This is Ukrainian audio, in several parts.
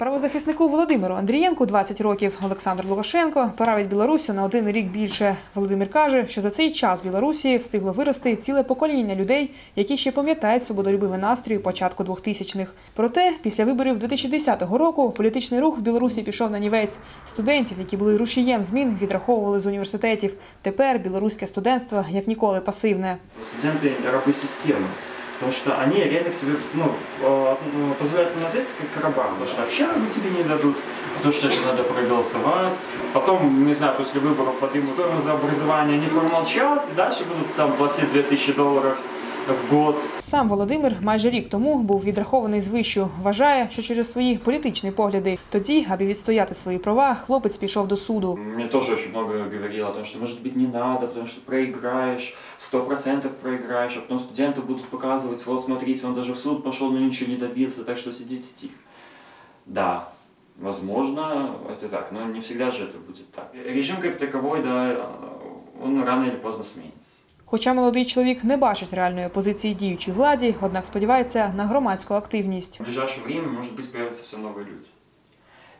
Правозахиснику Володимиру Андрієнку 20 років. Олександр Лукашенко править Білорусю на один рік більше. Володимир каже, що за цей час Білорусі встигло вирости ціле покоління людей, які ще пам'ятають свободолюбиві настрої початку 2000-х. Проте, після виборів 2010 року політичний рух в Білорусі пішов на нівець. Студентів, які були рушієм змін, відраховували з університетів. Тепер білоруське студентство як ніколи пасивне. Студенты рабы системы. Потому что они реально к себе ну, э, ну, позволяют относиться как к рабам. Потому что общагу тебе не дадут, потому что это надо проголосовать. Потом, не знаю, после выборов поднимут стоимость за образование, они промолчат, и дальше будут там платить 2000 долларов в год. Сам Володимир майже рік тому був відрахований з вищу. Вважає, що через свої політичні погляди тоді, аби відстояти свої права, хлопець пішов до суду. Мне тоже очень много говорило о том, что может быть не надо, потому что проиграешь, сто процентов проиграешь, а потом студенты будут показывать, вот смотрите, он даже в суд пошел, но ничего не добился, так что сидите тихо. Да, возможно, это так, но не всегда же это будет так. Режим как таковой, да, он рано или поздно сменится. Хоча молодий чоловік не бачить реальної позиції діючій владі, однак сподівається на громадську активність. В ближайшее время, может быть, появятся все новые люди.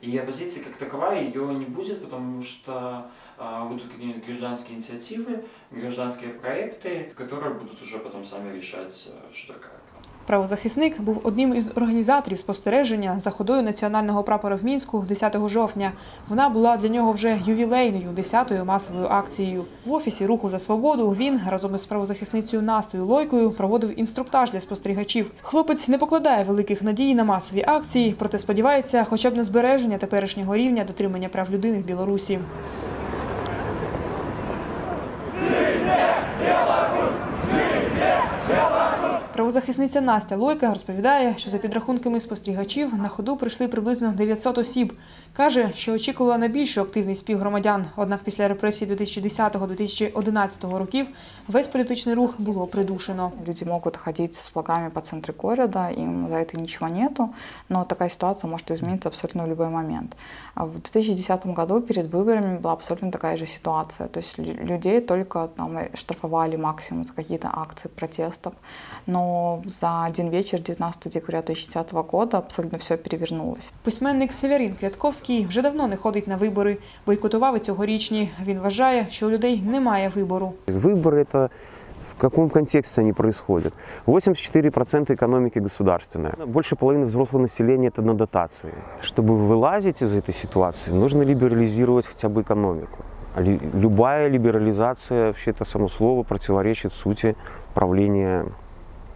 И оппозиции как таковая ее не будет, потому что а, будут какие-нибудь гражданские инициативы, гражданские проекты, которые будут уже потом сами решать, э, что как. Правозахисник був одним із організаторів спостереження за ходою національного прапора в Мінську 10 жовтня. Вона була для нього вже ювілейною 10-ю масовою акцією. В офісі руху за свободу він разом із правозахисницею Настою Лойкою проводив інструктаж для спостерігачів. Хлопець не покладає великих надій на масові акції, проте сподівається, хоча б на збереження теперішнього рівня дотримання прав людини в Білорусі. Правозахисниця Настя Лойка розповідає, що за підрахунками спостерігачів на ходу прийшли приблизно 900 осіб. Каже, що очікувала на більшу активність співгромадян. Однак після репресій 2010-2011 років весь політичний рух було придушено. Люди могут ходить с флагами по центру города, им за это ничего нету, но такая ситуация может измениться абсолютно в любой момент. А В 2010 году перед выборами была абсолютно такая же ситуация. То есть лю- людей только там штрафовали максимум за какие-то акции протестов. Но за один вечер, 19 декабря 2010 года, абсолютно все перевернулось. Письменник Северін Квятковський вже давно не ходить на вибори. Бойкотував і цьогорічні. Він вважає, що у людей немає вибору. Выборы это в каком контексте они происходят? 84% экономики государственная. Больше половины взрослого населения это на дотации. Чтобы вылазить из этой ситуации, нужно либерализировать хотя бы экономику. А ли- Любая либерализация, вообще это само слово, противоречит сути правления м,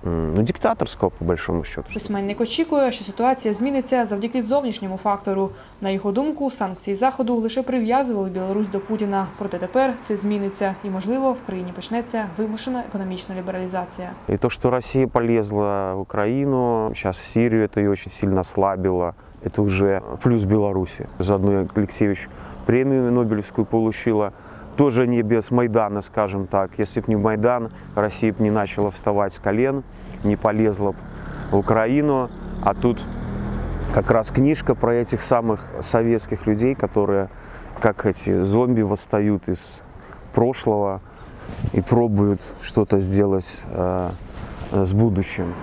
ну, диктаторского, по большому счету. Письменник очікує, що ситуація зміниться завдяки зовнішньому фактору. На його думку, санкції заходу лише прив'язували Білорусь до Путіна. Проте тепер це зміниться, і можливо в країні почнеться вимушена економічна лібералізація. И то, что Россия полезла в Украину, сейчас в Сирию, это ее очень сильно ослабило. Это уже плюс Беларуси. Заодно Алексеевич премию Нобелевскую получила. Тоже не без Майдана, скажем так. Если бы не Майдан, Россия бы не начала вставать с колен, не полезла бы в Украину. А тут как раз книжка про этих самых советских людей, которые как эти зомби восстают из прошлого и пробуют что-то сделать э, с будущим.